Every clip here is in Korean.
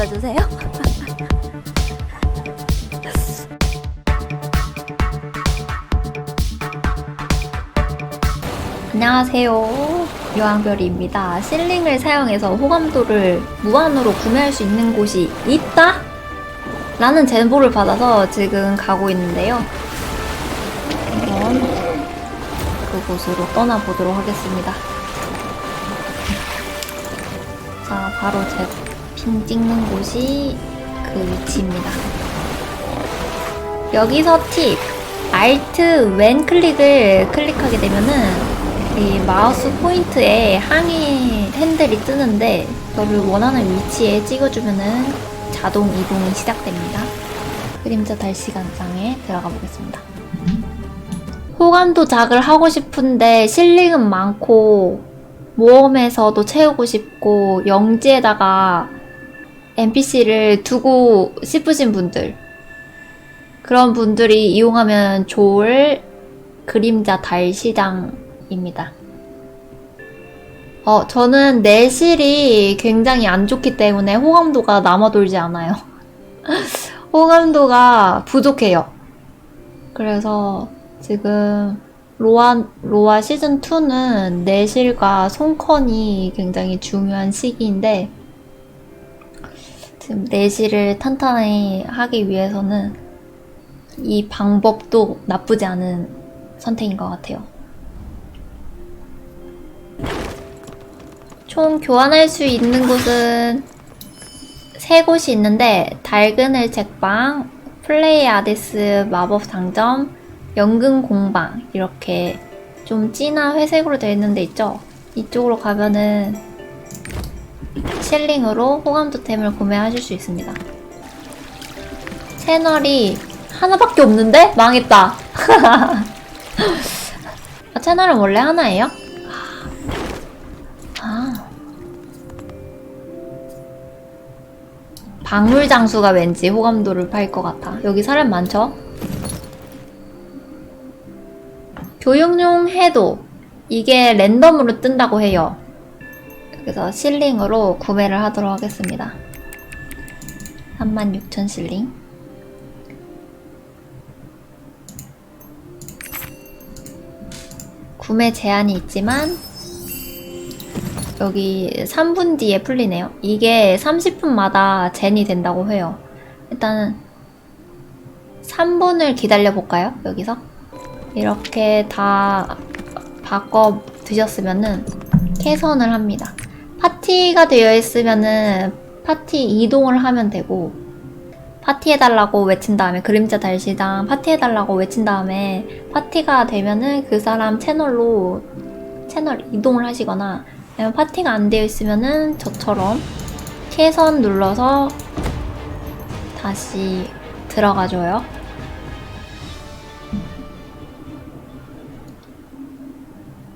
알려주세요. 안녕하세요. 유황별이입니다. 실링을 사용해서 호감도를 무한으로 구매할 수 있는 곳이 있다? 라는 제보를 받아서 지금 가고 있는데요. 한번 그곳으로 떠나보도록 하겠습니다. 자, 바로 제 핀 찍는 곳이 그 위치입니다. 여기서 팁! Alt 왼 클릭을 클릭하게 되면은 이 마우스 포인트에 항의 핸들이 뜨는데 저를 원하는 위치에 찍어주면은 자동 이동이 시작됩니다. 그림자 달시간장에 들어가 보겠습니다. 호감도 작을 하고 싶은데 실링은 많고 모험에서도 채우고 싶고 영지에다가 NPC를 두고 싶으신 분들 그런 분들이 이용하면 좋을 그림자 달 시장입니다. 어, 저는 내실이 굉장히 안 좋기 때문에 호감도가 남아돌지 않아요. 호감도가 부족해요. 그래서 지금 로아, 로아 시즌2는 내실과 손컨이 굉장히 중요한 시기인데 지금 내실을 탄탄히 하기 위해서는 이 방법도 나쁘지 않은 선택인 것 같아요. 총 교환할 수 있는 곳은 세 곳이 있는데 달그늘 책방, 플레이 아데스 마법 상점, 연금 공방 이렇게 좀 진한 회색으로 되어 있는 데 있죠? 이쪽으로 가면은 실링으로 호감도템을 구매하실 수 있습니다. 채널이 하나밖에 없는데? 망했다. 아, 채널은 원래 하나예요? 아. 박물 장수가 왠지 호감도를 팔 것 같아. 여기 사람 많죠? 교육용 해도 이게 랜덤으로 뜬다고 해요. 그래서 실링으로 구매를 하도록 하겠습니다. 36,000 실링. 구매 제한이 있지만 여기 3분 뒤에 풀리네요. 이게 30분마다 젠이 된다고 해요. 일단은 3분을 기다려 볼까요? 여기서 이렇게 다 바꿔 두셨으면은 캐선을 합니다. 파티가 되어 있으면은 파티 이동을 하면 되고 파티해달라고 외친 다음에 그림자 달시장 파티해달라고 외친 다음에 파티가 되면은 그 사람 채널로 채널 이동을 하시거나 아니면 파티가 안 되어 있으면은 저처럼 캐선 눌러서 다시 들어가줘요.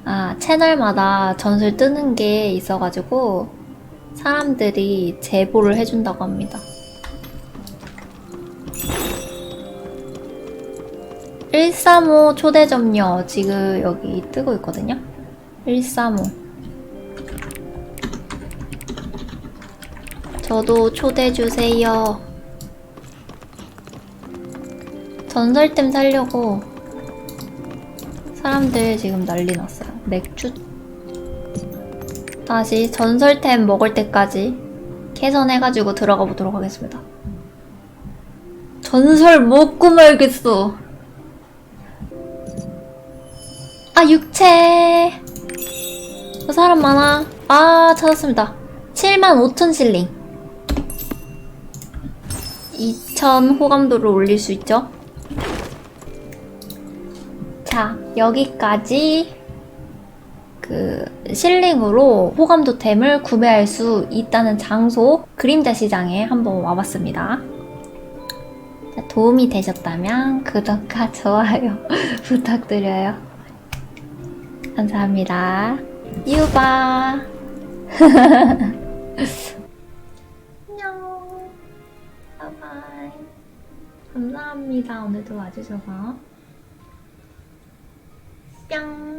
아, 채널마다 전술 뜨는 게 있어가지고 사람들이 제보를 해준다고 합니다. 135 초대 점녀 지금 여기 뜨고 있거든요. 135 저도 초대 주세요. 전설템 살려고 사람들 지금 난리 났어요. 맥주 다시 전설템 먹을 때까지 개선해가지고 들어가 보도록 하겠습니다. 전설 먹고 말겠어. 아, 육체. 어, 사람 많아. 아, 찾았습니다. 75,000 실링. 2,000 호감도를 올릴 수 있죠? 자, 여기까지 그 실링으로 호감도템을 구매할 수 있다는 장소 그림자 시장에 한번 와봤습니다. 자, 도움이 되셨다면 구독과 좋아요 부탁드려요. 감사합니다. 유바. 안녕. 바이바이. 감사합니다. 오늘도 와주셔서. 뿅.